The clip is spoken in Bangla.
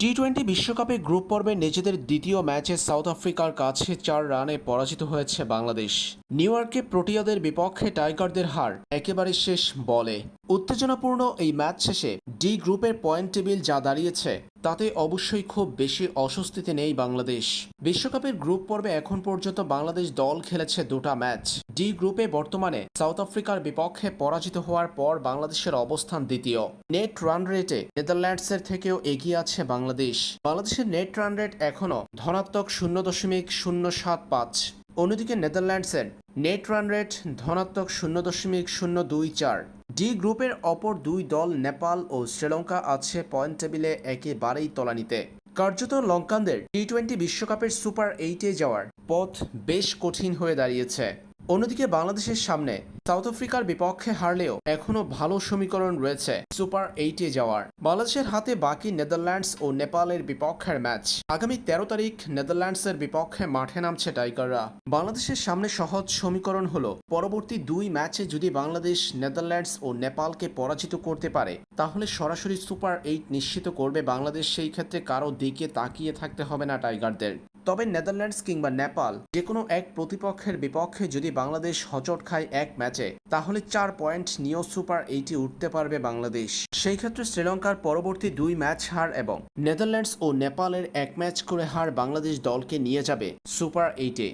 টি টোয়েন্টি বিশ্বকাপে গ্রুপ পর্বে নিজেদের দ্বিতীয় ম্যাচে সাউথ আফ্রিকার কাছে চার রানে পরাজিত হয়েছে বাংলাদেশ। নিউ ইয়র্কে প্রোটিয়াদের বিপক্ষে টাইগারদের হার একেবারে শেষ বলে। উত্তেজনাপূর্ণ এই ম্যাচ শেষে ডি গ্রুপের পয়েন্ট টেবিল যা দাঁড়িয়েছে, তাতে অবশ্যই খুব বেশি অস্বস্তিতে নেই বাংলাদেশ। বিশ্বকাপের গ্রুপ পর্বে এখন পর্যন্ত বাংলাদেশ দল খেলেছে দুটা ম্যাচ। ডি গ্রুপে বর্তমানে সাউথ আফ্রিকার বিপক্ষে পরাজিত হওয়ার পর বাংলাদেশের অবস্থান দ্বিতীয়। নেট রান রেটে নেদারল্যান্ডসের থেকেও এগিয়ে আছে বাংলাদেশ। বাংলাদেশের নেট রান রেট এখনও ধনাত্মক শূন্য দশমিক শূন্য সাত পাঁচ। অন্যদিকে নেদারল্যান্ডসের নেট রান রেট ধনাত্মক শূন্য দশমিক শূন্য দুই চার। ডি গ্রুপের অপর দুই দল নেপাল ও শ্রীলঙ্কা আছে পয়েন্ট টেবিলে একেবারেই তলানিতে। কার্যত লঙ্কানদের টি টোয়েন্টি বিশ্বকাপের সুপার এইটে যাওয়ার পথ বেশ কঠিন হয়ে দাঁড়িয়েছে। অন্যদিকে বাংলাদেশের সামনে সাউথ আফ্রিকার বিপক্ষে হারলেও এখনও ভালো সমীকরণ রয়েছে সুপার এইটে যাওয়ার। বাংলাদেশের হাতে বাকি নেদারল্যান্ডস ও নেপালের বিপক্ষের ম্যাচ। আগামী তেরো তারিখ নেদারল্যান্ডসের বিপক্ষে মাঠে নামছে টাইগাররা। বাংলাদেশের সামনে সহজ সমীকরণ হলো, পরবর্তী দুই ম্যাচে যদি বাংলাদেশ নেদারল্যান্ডস ও নেপালকে পরাজিত করতে পারে, তাহলে সরাসরি সুপার এইট নিশ্চিত করবে বাংলাদেশ। সেই ক্ষেত্রে কারও দিকে তাকিয়ে থাকতে হবে না টাইগারদের। তবে নেদারল্যান্ডস কিংবা নেপাল যে কোনো এক প্রতিপক্ষের বিপক্ষে যদি বাংলাদেশ হচট খায় এক ম্যাচে, তাহলে চার পয়েন্ট নিয়েও সুপার এইটি উঠতে পারবে বাংলাদেশ। সেই ক্ষেত্রে শ্রীলঙ্কার পরবর্তী দুই ম্যাচ হার এবং নেদারল্যান্ডস ও নেপালের এক ম্যাচ করে হার বাংলাদেশ দলকে নিয়ে যাবে সুপার এইটে।